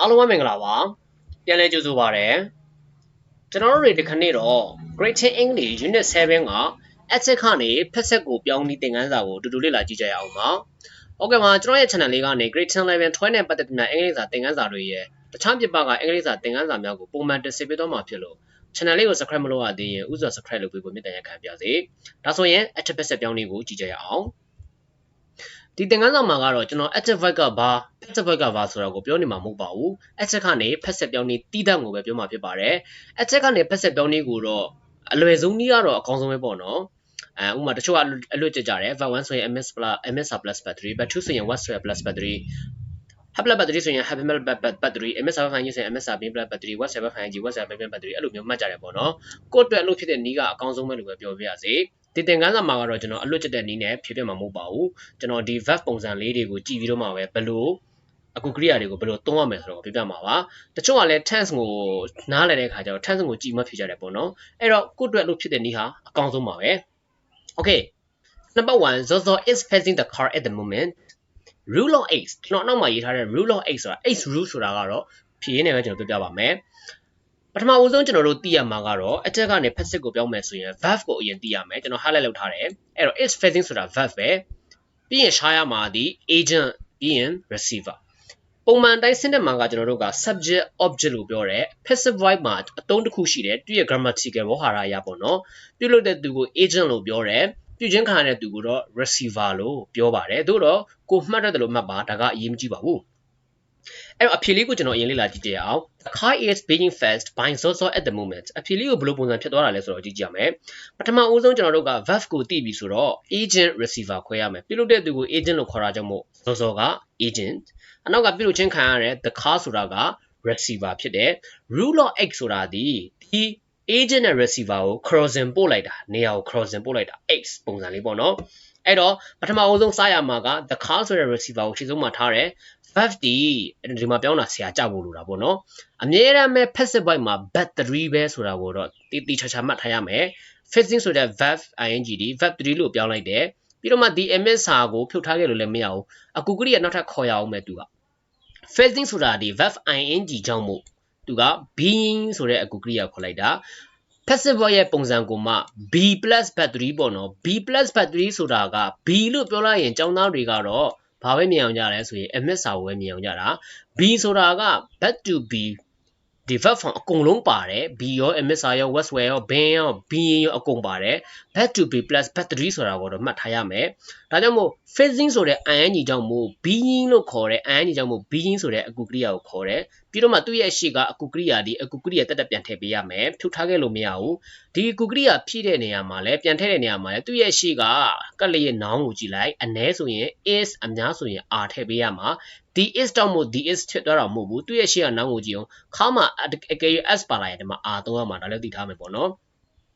အားလုံးပဲမင်္ဂလာပါပြန်လည်ကြိုဆိုပါရစေကျွန်တော်တို့တွေဒီခဏနေ့တော့ Great English Unit 7က accent ကနေဖက်ဆက်ကိုပြောင်းပြီးသင်ခန်းစာကိုအတူတူလေ့လာကြည့်ကြရအောင်ပါဟုတ်ကဲ့ပါကျွန်တော်ရဲ့ channel လေးကနေ Great Level 12နဲ့ပတ်သက်တဲ့အင်္ဂလိပ်စာသင်ခန်းစာတွေရဲ့တခြားပြပကအင်္ဂလိပ်စာသင်ခန်းစာများကိုပုံမှန်တင်ဆက်ပေးသွားမှာဖြစ်လို့ channel လေးကို subscribe မလုပ်ရသေးရင်ဥစွာ subscribe လုပ်ပေးဖို့မြတ်တမ်းရခံပါစေဒါဆိုရင် active ဖက်ဆက်ပြောင်းလေးကိုကြည့်ကြရအောင် ဒီသင်ခန်းစာမှာကတော့ကျွန်တော် active voice ကဘာ passive voice ကဘာဆိုတာကိုပြောနေမှာမဟုတ်ပါဘူး active ကနေ passive ပြောင်းနေတီးတန့်ကိုပဲပြောမှာဖြစ်ပါတယ် active ကနေ passive ပြောင်းနေကိုတော့အလွယ်ဆုံးနည်းကတော့အကောင်းဆုံးပဲပေါ့နော်အဲဥပမာတချို့ကအလွတ်ကြကြတယ် var 1ဆိုရင် ms plus ms plus battery var 2ဆိုရင် what ဆိုရင် plus battery hub plus battery ဆိုရင် hub plus battery ms 5ဆိုရင် ms plus battery what 7 5g what 7 battery အဲ့လိုမျိုးမှတ်ကြတယ်ပေါ့နော်ကိုယ့်အတွက်အလုပ်ဖြစ်တဲ့နည်းကအကောင်းဆုံးပဲလို့ပဲပြောပြရစေ ဒီသင်ခန်းစာမှာကတော့ကျွန်တော်အလွတ်ကျတဲ့နည်းနဲ့ဖြည့်ပြမှာမဟုတ်ပါဘူးကျွန်တော်ဒီ verb ပုံစံလေးတွေကိုကြည့်ပြီးတော့မှပဲဘယ်လိုအခုကရိယာတွေကိုဘယ်လိုသုံးရမလဲဆိုတော့ပြပြမှာပါတချို့ကလည်း tense ကိုနားလည်တဲ့အခါကျတော့ tense ကိုကြည့်မှဖြေကြတယ်ပေါ့နော်အဲ့တော့ကိုယ့်အတွက်လို့ဖြစ်တဲ့နည်းဟာအကောင်းဆုံးပါပဲ okay number 1 Zozo is facing the car at the moment rule of 8ကျွန်တော်နောက်မှာရေးထားတဲ့ rule of 8ဆိုတာ 8 rule ဆိုတာကတော့ဖြေရင်းနဲ့ပဲကျွန်တော်ပြပြပါမယ် ပထမဦးဆုံးကျွန်တော်တို့သိရမှာကတော့အတက်ကနေ passive ကိုပြောင်းမယ်ဆိုရင် verb ကိုအရင်သိရမယ်ကျွန်တော် highlight လုပ်ထားတယ်အဲ့တော့ is facing ဆိုတာ verb ပဲပြီးရင်ရှားရမှာဒီ agent ပြီးရင် receiver ပုံမှန်တိုင်းစနစ်မှာကကျွန်တော်တို့က subject object လို့ပြောတယ် passive voice မှာအသုံးတစ်ခုရှိတယ်သူရဲ့ grammatical ဝေါ်ဟာရအရပေါ့နော်ပြုလုပ်တဲ့သူကို agent လို့ပြောတယ်ပြုချင်းခံရတဲ့သူကိုတော့ receiver လို့ပြောပါတယ်သို့တော့ကိုမှတ်ရတယ်လို့မှတ်ပါဒါကအရေးမကြီးပါဘူး အဲ့တော့အဖြေလေးကိုကျွန်တော်အရင်လေ့လာကြည့်ကြရအောင် The car is being fast by Zozo at the moment အဖြေလေးကိုဘယ်လိုပုံစံဖြစ်သွားတာလဲဆိုတော့ကြည့်ကြရမယ်ပထမဦးဆုံးကျွန်တော်တို့က verb ကိုသိပြီဆိုတော့ agent receiver ခွဲရမယ်ပြုလုပ်တဲ့သူကို agent လို့ခေါ်တာကြောင့်မို့ Zozo က agent အနောက်ကပြုလုပ်ချင်းခံရတဲ့ the car ဆိုတာက receiver ဖြစ်တယ် rule of x ဆိုတာဒီဒီ agent နဲ့ receiver ကို crossing ပို့လိုက်တာနေရာကို crossing ပို့လိုက်တာ x ပုံစံလေးပေါ့နော် အဲ့တော့ပထမအဆုံးစားရမှာက the car ဆိုတဲ့ receiver ကိုရှင်းဆုံးမှာထားတယ် verb ဒီဒီမှာပြောင်းတာဆရာကြောက်ဖို့လိုတာပေါ့နော်အမြဲတမ်းပဲ passive voice မှာ battery ပဲဆိုတာကိုတော့တီတီချာချာမှတ်ထားရမယ် facing ဆိုတဲ့ verb ing ဒီ verb 3လို့ပြောင်းလိုက်တယ်ပြီးတော့မှဒီ ms စာကိုဖြုတ်ထားခဲ့လို့လည်းမရဘူးအကူကရိယာနောက်ထပ်ခေါ်ရအောင်မယ်သူက facing ဆိုတာဒီ verb ing ကြောင့်မို့သူက being ဆိုတဲ့အကူကရိယာခေါ်လိုက်တာ passive voice ရဲ့ပုံစံကိုမှ b battery ပေါ့နော် b battery ဆိုတာက b လို့ပြောလိုက်ရင်ចောင်းသားတွေကတော့ဘာပဲမြင်အောင်ကြလဲဆိုရင် ms စာကိုပဲမြင်အောင်ကြတာ b ဆိုတာက back to b ဒီ verb form အကုန်လုံးပါတယ် b ရော ms စာရော was were ရော been ရော being ရောအကုန်ပါတယ် back to b plus battery ဆိုတာကိုတော့မှတ်ထားရမယ်ဒါကြောင့်မို့ facing ဆိုတဲ့ ing ကြောင့်မို့ being လို့ခေါ်တဲ့ ing ကြောင့်မို့ being ဆိုတဲ့အကူကရိယာကိုခေါ်တယ်ပြီးတော့မှသူ့ရဲ့အရှိကအကူကရိယာဒီအကူကရိယာတက်တက်ပြန်ထည့်ပေးရမယ်ဖြုတ်ထားခဲ့လို့မရဘူးဒီအကူကရိယာဖြည့်တဲ့နေရာမှာလည်းပြန်ထည့်တဲ့နေရာမှာလည်းသူ့ရဲ့အရှိကကတ်လေးရဲ့ noun ကိုကြည့်လိုက်အ ਨੇ ဆိုရင် is အများဆိုရင် are ထည့်ပေးရမှာဒီ is တောက်မို့ဒီ is ဖြစ်သွားတာမဟုတ်ဘူးသူ့ရဲ့ရှေ့က noun ကိုကြည့်အောင်ခါမှာအကယ်၍ s ပါလာရင်ဒီမှာ are သုံးရမှာဒါလည်းသိထားမယ်ပေါ့နော်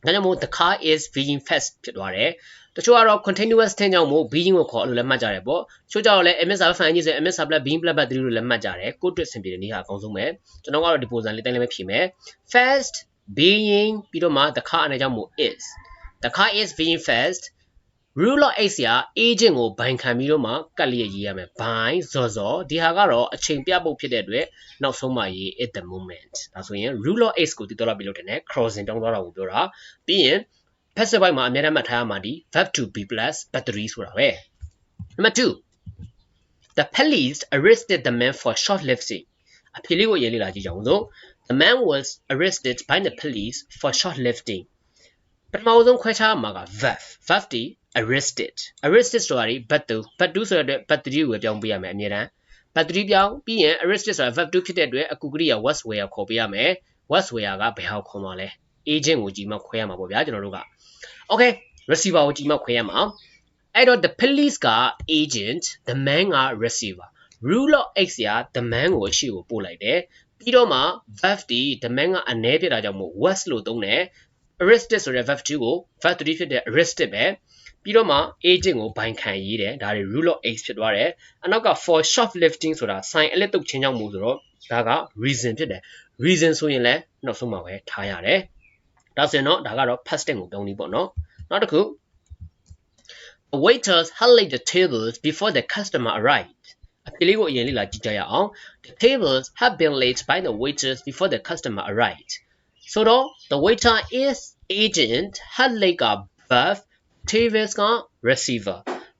ဒါကြောင့်မို့ the car is being fast ဖြစ်သွားတယ်တချို့ကတော့ continuous tense ကြောင့်မို့ being ကိုခေါ်အဲ့လိုလည်းမှတ်ကြတယ်ပေါ့တချို့ကြတော့လည်း ms verb fan ကြီးဆို ms plus being plus 3လို့လည်းမှတ်ကြတယ်ကိုယ့်အတွက်ဆင်ပြေတဲ့နည်းဟာအကောင်းဆုံးပဲကျွန်တော်ကတော့ဒီပုံစံလေးတိုင်းလည်းပဲဖြေမယ် fast being ပြီးတော့မှ the car အနေကြောင့်မို့ is the car is being fast rule of x ရာ agent ကိုဘိုင်ခံပြီးတော့မှကတ်လျက်ရေးရမယ်ဘိုင်ဇော်ဇော်ဒီဟာကတော့အချိန်ပြဖို့ဖြစ်တဲ့အတွက်နောက်ဆုံးမှရေး at the moment ဒါဆိုရင် rule of x ကိုတည်တော်လာပြီးလို့တင်တယ် crossing တောင်းသွားတာကိုပြောတာပြီးရင် passive voice မှာအများအားမှတ်ထားရမှာဒီ verb to be plus battery ဆိုတာပဲ number 2 the police arrested the man for shoplifting အဖေလေးကိုရေးလေ့လာကြည့်ကြအောင်စို့ the man was arrested by the police for shoplifting ပထမဆုံးခွဲခြားမှာက verb verb ဒီ arrested arrested ဆိုတာဒီ but 2 but 2ဆိုတဲ့အတွက် but 3ကိုပဲပြောင်းပေးရမယ်အမြဲတမ်း but 3ပြောင်းပြီးရင် arrested ဆိုတာ verb 2ဖြစ်တဲ့အတွက်အကူကရိယာ was where ခေါ်ပေးရမယ် was where ကဘယ်ဟာခေါ်မှာလဲ agent ကိုကြည့်မှခွဲရမှာပေါ့ဗျာကျွန်တော်တို့က okay receiver ကိုကြည့်မှခွဲရမှာအဲ့တော့ the police က agent the man က receiver rule of x ရာ the man ကိုအရှိကိုပို့လိုက်တယ်ပြီးတော့မှ verb ဒီ the man ကအ ਨੇ ဖြစ်တာကြောင့်မို့ was လို့သုံးတယ် arrested ဆိုတဲ့ verb 2ကို verb 3ဖြစ်တဲ့ arrested ပဲပြီးတော့မှ agent ကိုဘိုင်ခံရေးတယ်ဒါတွေ rule of x ဖြစ်သွားတယ်အနောက်က for shoplifting ဆိုတာ sign အလက်တုပ်ချင်းကြောင့်မို့ဆိုတော့ဒါက reason ဖြစ်တယ် reason ဆိုရင်လည်းနောက်ဆုံးမှာပဲထားရတယ်ဒါဆိုရင်တော့ဒါကတော့ past tense ကိုပြောင်းနေပေါ့နော်နောက်တစ်ခု The waiters hurried the tables before the customer arrived အဖြေလေးကိုအရင်လေ့လာကြည့်ကြရအောင် the tables have been laid by the waiters before the customer arrived ဆိုတော့ the waiter is agent had laid a verb tables က receiver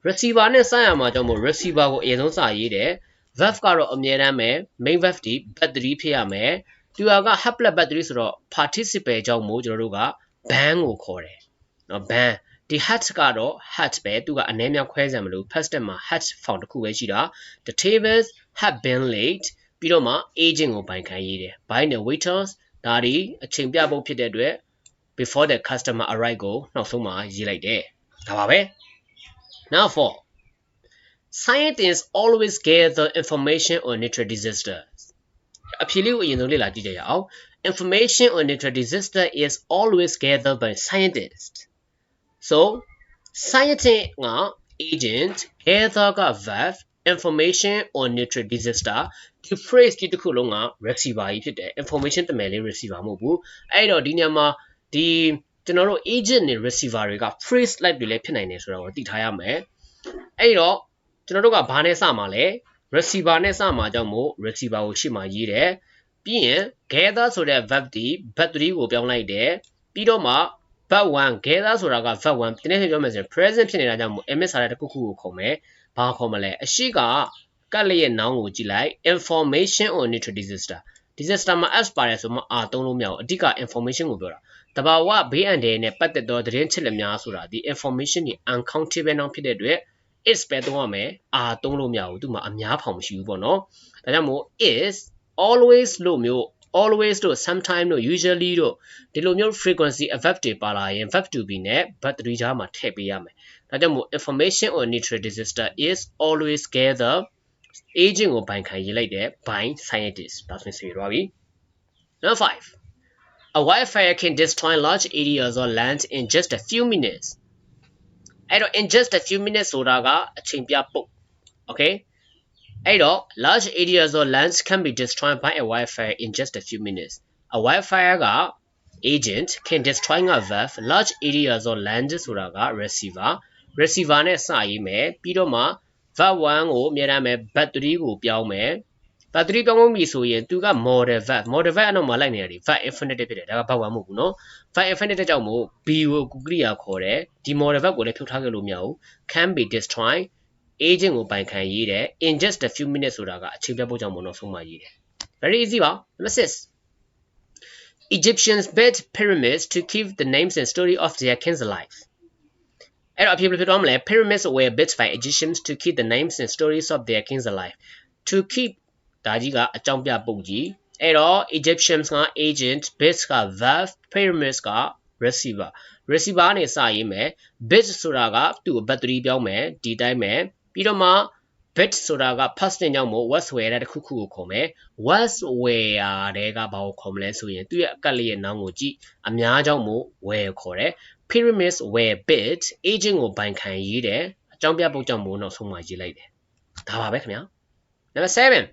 receiver နဲ့စရမှာကြောင့်မို့ receiver ကိုအရင်ဆုံးစရေးတယ် verb ကတော့အမြဲတမ်းပဲ main verb ဒီ battery ဖြစ်ရမယ်သူက have plus battery ဆိုတော့ participle ကြောင့်မို့ကျွန်တော်တို့က ban ကိုခေါ်တယ်နော် ban ဒီ hat ကတော့ hat ပဲသူကအနည်းများခွဲစံမလို့ past tense မှာ hat found တစ်ခုပဲရှိတာ the tables have been late ပြီးတော့မှ agent ကိုပိုင်ခံရေးတယ် by the waiters ဒါဒီအချိန်ပြဖို့ဖြစ်တဲ့အတွက် before the customer arrive ကိုနောက်ဆုံးမှာရေးလိုက်တယ်ဒါပါပဲ now for scientists always gather information on natural disasters အဖြေလေးကိုအရင်ဆုံးလေ့လာကြည့်ကြရအောင် information on natural disaster is always gathered by scientists so scientist က agent gather က verb information on natural disaster ဒီ phrase ဒီတစ်ခုလုံးက receiver ကြီးဖြစ်တယ် information တမယ်လေး receiver မဟုတ်ဘူးအဲ့တော့ဒီညမှာဒီကျွန်တော်တို့ agent နဲ့ receiver တွေက phrase like တွေလည်းဖြစ်နိုင်တယ်ဆိုတော့သိထားရမယ်အဲ့တော့ကျွန်တော်တို့ကဘာနဲ့စမှာလဲ receiver နဲ့စမှာကြောင့်မို့ receiver ကိုရှေ့မှာရေးတယ်ပြီးရင် gather ဆိုတဲ့ verb ဒီ battery ကိုပြောင်းလိုက်တယ်ပြီးတော့မှ verb 1 gather ဆိုတာက verb 1ဒီနေ့ပြောမယ်ဆိုရင် present ဖြစ်နေတာကြောင့်မို့ ms စာတဲ့တစ်ခုခုကိုခေါ်မယ်ဘာခေါ်မလဲအရှိက ကတ်လျက် noun ကိုကြည့်လိုက် information on natural disaster disaster မှာ s ပါတယ်ဆိုမှ r သုံးလို့မရဘူးအဓိက information ကိုပြောတာတဘာဝဘေးအန္တရာယ်နဲ့ပတ်သက်သောသတင်းချက်လက်များဆိုတာဒီ information တွေ uncountable noun ဖြစ်တဲ့အတွက် is ပဲသုံးရမယ် r သုံးလို့မရဘူးသူမှာအများဖောင်မရှိဘူးပေါ့နော်ဒါကြောင့်မို့ is always လို့မျိုး always တို့ sometime တို့ usually တို့ဒီလိုမျိုး frequency verb တွေပါလာရင် verb to be နဲ့ verb 3ကြားမှာထည့်ပေးရမယ်ဒါကြောင့်မို့ information on natural disaster is always gather agent ကိုပိုင်ခံရေးလိုက်တယ် by scientists ဒါဆိုရင်ဆိုရပါပြီ number 5 a wildfire can destroy large areas of land in just a few minutes အဲ့တော့ in just a few minutes ဆိုတာကအချိန်ပြပုတ် okay အဲ့တော့ large areas of lands can be destroyed by a wildfire in just a few minutes a wildfire က agent can destroy a verb large areas of land ဆိုတာက receiver receiver နဲ့စရေးမယ်ပြီးတော့မှ verb 1ကိုအမြဲတမ်းပဲ verb 3ကိုပြောင်းမယ် verb 3ပြောင်းပြီဆိုရင်သူက model verb model verb အနောက်မှာလိုက်နေရတယ် verb infinitive ဖြစ်တယ်ဒါက verb 1မဟုတ်ဘူးနော် verb infinitive ကြောင့်မို့ be ကိုကုရိယာခေါ်တယ်ဒီ model verb ကိုလည်းဖြုတ်ထားခဲ့လို့မရဘူး can be destroyed agent ကိုပိုင်ခံရေးတယ် in just a few minutes ဆိုတာကအခြေပြဖို့ကြောင့်မို့တော့ဆုံးမရေးတယ် very easy ပါ number 6 Egyptians built pyramids to keep the names and story of their kings alive. အဲ့တော့အဖြစ်ဖြစ်သွားမလဲ pyramids were built by Egyptians to keep the names and stories of their kings alive to keep ဒါကြီးကအကြောင်းပြပုံကြီးအဲ့တော့ Egyptians က agent bits က verb pyramids က receiver receiver နဲ့စရေးမယ် bits ဆိုတာကသူ့ကို battery ပြောင်းမယ်ဒီတိုင်းမယ်ပြီးတော့မှ bit ဆိုတာက past tense ကြောင့်မို့ was were တဲ့တစ်ခုခုကိုခေါ်မယ် was were တဲ့ကဘာကိုခေါ်မလဲဆိုရင်သူ့ရဲ့အကတ်လေးရဲ့နောင်ကိုကြည့်အများကြောင့်မို့ were ခေါ်တယ် pyramids were built agent ကိုပိုင်ခံရေးတယ်အကြောင်းပြပုတ်ကြောင့်မိုးနောက်ဆုံးမှရေးလိုက်တယ်ဒါပါပဲခင်ဗျာ number 7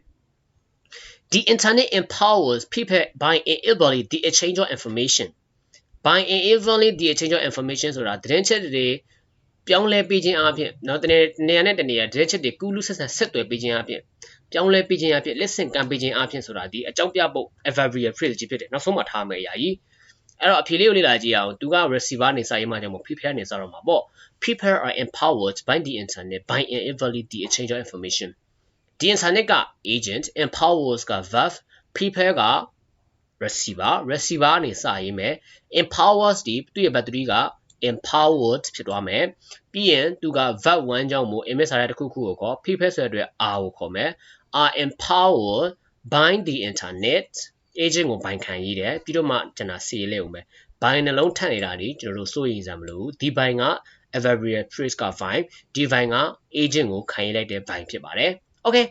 The internet empowers people by enabling the exchange of information. by enabling the exchange of information ဆိုတာသတင်းချက်တွေပြောင်းလဲပေးခြင်းအပြင်နော်တနေနေရာနဲ့တနေရာသတင်းချက်တွေကူးလူဆက်ဆက်ဆက်သွယ်ပေးခြင်းအပြင်ပြောင်းလဲပေးခြင်းအပြင်လက်ဆင့်ကမ်းပေးခြင်းအပြင်ဆိုတာဒီအကြောင်းပြဖို့ adverbial phrase ကြီးဖြစ်တယ်နောက်ဆုံးမှာထားမယ်အရာကြီး အဲ့တော့အဖြေလေးကိုလေ့လာကြည့်အောင်သူက receiver နေစာရေးမှကြောင့်မို့ prepare နေစာတော့မှာပေါ့ people are empowered by the internet by enabling the exchange of information ဒီ internet က agent empowers က verb prepare က receiver receiver နေစာရေးမယ် empowers ဒီသူ့ရဲ့ battery က empowered ဖြစ်သွားမယ်ပြီးရင်သူက verb 1ကြောင့်မို့ image စာရတစ်ခုခုကိုခေါ် people ဆိုတဲ့အတွက် are ကိုခေါ်မယ် are empowered by the internet agent ကိုဘိုင်ခံရေးတယ်ပြီးတော့မှကျွန်တော်စီလေးဦးမယ်ဘိုင်နှလုံးထပ်နေတာဒီကျွန်တော်တို့စိုးရိမ်စရာမလိုဘူးဒီဘိုင်က adverbial phrase က fine ဒီဘိုင်က agent ကိုခံရေးလိုက်တဲ့ဘိုင်ဖြစ်ပါတယ် okay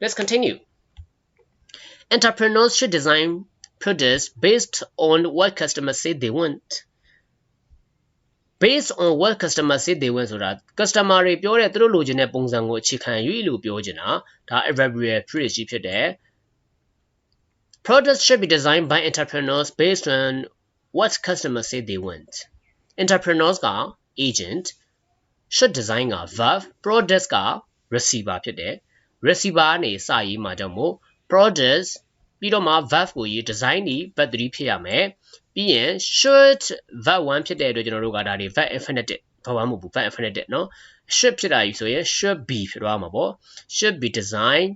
let's continue entrepreneurs should design products based on what customers say they want based on what customer say they want ဆိုတာ customer တွေပြောတဲ့သူတို့လိုချင်တဲ့ပုံစံကိုအခြေခံ၍လို့ပြောချင်တာဒါ adverbial phrase ကြီးဖြစ်တယ် Products should be designed by entrepreneurs based on what customers say they want. Entrepreneurs က agent should design က verb products က receiver ဖြစ်တယ် receiver ကနေစရေးမှာကြောင့်မို့ products ပြီးတော့မှ verb ကိုရေး design ဒီ verb 3ဖြစ်ရမယ်ပြီးရင် should verb 1ဖြစ်တဲ့အတွက်ကျွန်တော်တို့ကဒါတွေ verb infinitive verb 1မဟုတ်ဘူး verb infinitive เนาะ should ဖြစ်တာကြီးဆိုရင် should be ဖြစ်သွားမှာပေါ့ should be design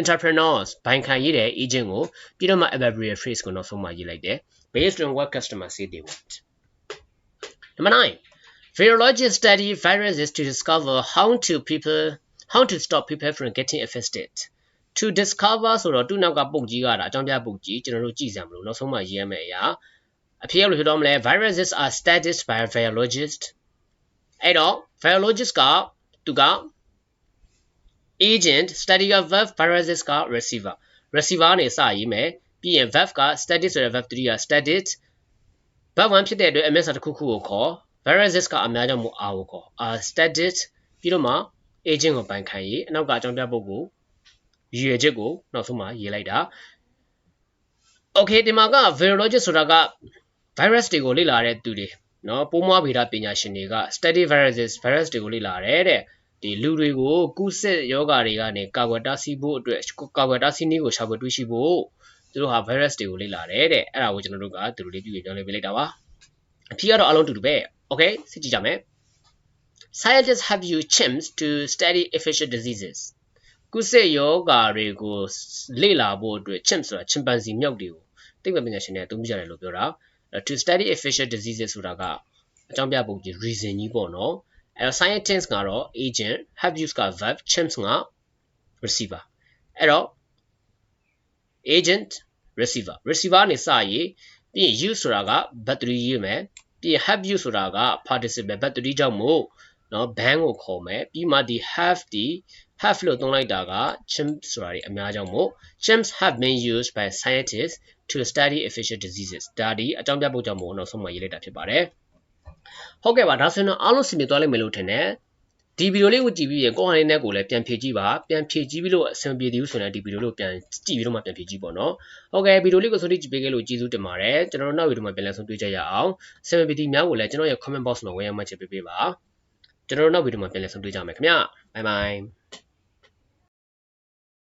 entrepreneurs ဘိုင်ခံရေးတဲ့ agent ကိုပြီးတော့မှ adverbial phrase ကိုနောက်ဆုံးမှရေးလိုက်တယ် based on what customer say they want number 9 virologists study viruses to discover how to people how to stop people from getting infected to discover ဆိုတော့သူ့နောက်ကပုံကြီးကဒါအကြောင်းပြပုံကြီးကျွန်တော်တို့ကြည့်စရာမလိုနောက်ဆုံးမှရေးရမယ့်အရာအဖြစ်ရလို့ဖြစ်တော့မလဲ viruses are studied by virologists အဲ့တော့ virologist ကသူက agent static က verb viruses က receiver receiver ကနေစရေးမယ်ပြီးရင် verb က static ဆိုတဲ့ verb 3က static verb 1ဖြစ်တဲ့အတွက်အမျက်စာတစ်ခုခုကိုခေါ် viruses ကအများကြောင့်မို့ R ကိုခေါ် R static ပြီးတော့မှ agent ကိုပိုင်ခံရေးအနောက်ကအကြောင်းပြပုဂ္ဂိုလ်ရည်ရွယ်ချက်ကိုနောက်ဆုံးမှရေးလိုက်တာ okay ဒီမှာက virologist ဆိုတာက virus တွေကိုလေ့လာတဲ့သူတွေနော်ပိုးမွားဗေဒပညာရှင်တွေက static viruses virus တွေကိုလေ့လာတယ်တဲ့ ဒီလူတွေကိုကုသယောဂါတွေကနေကာကွယ်တားဆီးဖို့အတွက်ကာကွယ်တားဆီးနည်းကိုရှာဖွေတွေ့ရှိဖို့သူတို့ဟာ virus တွေကိုလေ့လာတယ်တဲ့အဲ့ဒါကိုကျွန်တော်တို့ကသူတို့လေးပြုပြီးပြောင်းလဲပေးလိုက်တာပါအဖြေကတော့အလုံးတူတူပဲ okay စစ်ကြည့်ကြမယ် Scientists have used chimps to study infectious diseases ကုသယောဂါတွေကိုလေ့လာဖို့အတွက် chimps ဆိုတာ chimpanzee မြောက်တွေကိုသိပ္ပံပညာရှင်တွေအသုံးပြုကြတယ်လို့ပြောတာ to study infectious diseases ဆိုတာကအကြောင်းပြပုံကြီး reason ကြီးပေါ့နော် အဲတော့ scientist ကတော့ agent have use က verb chimps က receiver အဲ့တော့ agent receiver receiver နေစရေးပြီးရင် use ဆိုတာက battery ရေးမယ်ပြီးရင် have use ဆိုတာက participle battery ကြောင့်မို့နော် ban ကိုခေါ်မယ်ပြီးမှဒီ have ဒီ have လို့သုံးလိုက်တာက chimps ဆိုတာတွေအများကြောင့်မို့ chimps have been used by scientists to study infectious diseases ဒါဒီအကြောင်းပြဖို့ကြောင့်မို့နောက်ဆုံးမှရေးလိုက်တာဖြစ်ပါတယ် ဟုတ်ကဲ့ပါဒါဆိုရင်တော့အားလုံးစင်ပြေသွားလိမ့်မယ်လို့ထင်တယ်ဒီဗီဒီယိုလေးကိုကြည့်ပြီးရင်ကိုယ့်ဟာလေးနဲ့ကိုလည်းပြန်ဖြည့်ကြည့်ပါပြန်ဖြည့်ကြည့်ပြီးလို့အဆင်ပြေသေးဘူးဆိုရင်ဒီဗီဒီယိုလေးကိုပြန်ကြည့်ပြီးတော့မှပြန်ဖြည့်ကြည့်ပေါ့နော်ဟုတ်ကဲ့ဗီဒီယိုလေးကိုဆုံးဖြတ်ကြည့်ပေးခဲ့လို့ကျေးဇူးတင်ပါတယ်ကျွန်တော်တို့နောက်ဗီဒီယိုမှာပြန်လည်ဆုံးတွေ့ကြရအောင်အဆင်ပြေသည်များကိုလည်းကျွန်တော်ရဲ့ comment box မှာဝင်ရောက်မှတ်ချက်ပေးပေးပါကျွန်တော်တို့နောက်ဗီဒီယိုမှာပြန်လည်ဆုံးတွေ့ကြမယ်ခင်ဗျ bye bye